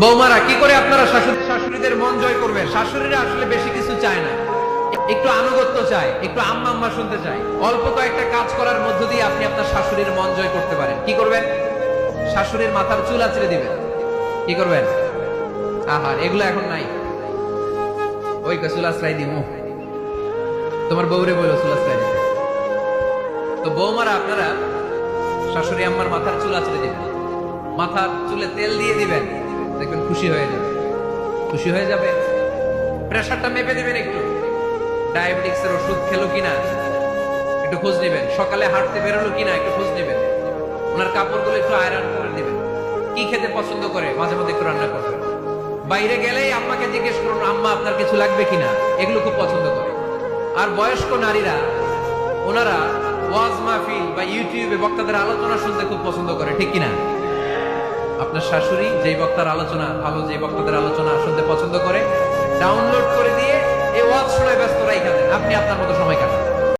বৌমারা, কি করে আপনারা শাশুড়ি শাশুড়িদের মন জয় করবেন? শাশুড়িরা আসলে বেশি কিছু চায় না। একটু আনুগত্য চায়, একটু আম্মা আম্মা শুনতে চায়। অল্প কয়েকটা কাজ করার মধ্য দিয়ে আপনি আপনার শাশুড়ির মন জয় করতে পারেন। কি করবেন? শাশুড়ির মাথার চুল আঁচড়ে দিবেন। কি করবেন? আহা এগুলো এখন নাই। ওই চুল আশ্রয় দিমু। তোমার বউরে বলো, চুল আশ্রয় দিতে। তো বৌমারা, আপনারা শাশুড়ি আম্মার মাথার চুল আঁচড়ে দিবেন। মাথার চুলে তেল দিয়ে দিবেন। দেখবেন খুশি হয়ে যাবে। খুশি হয়ে যাবে? প্রেশারটা মেপে দিবেন একটু। ডায়াবেটিক্স এর ওষুধ খেলো কিনা? একটু খোঁজ নেবেন। সকালে হাঁটতে বেরোলো কিনা? একটু খোঁজ নেবেন। ওনার কাপড়গুলো একটু আয়রন করে দিবেন কি খেতে পছন্দ করে? মাঝে মধ্যে একটু রান্না করবেন। বাইরে গেলেই আম্মাকে জিজ্ঞেস করুন, আম্মা, আপনার কিছু লাগবে কিনা? এগুলো খুব পছন্দ করে। আর বয়স্ক নারীরা, ওনারা ওয়াজ মাহফিল বা ইউটিউবে বক্তাদের আলোচনা শুনতে খুব পছন্দ করে, ঠিক কিনা? আপনার শাশুড়ি যেই বক্তার আলোচনা ভালো যে বক্তাদের আলোচনা শুনতে পছন্দ করে ডাউনলোড করে দিয়ে এই ওয়াজ শোনায় ব্যস্ত রাইখা আপনি আপনার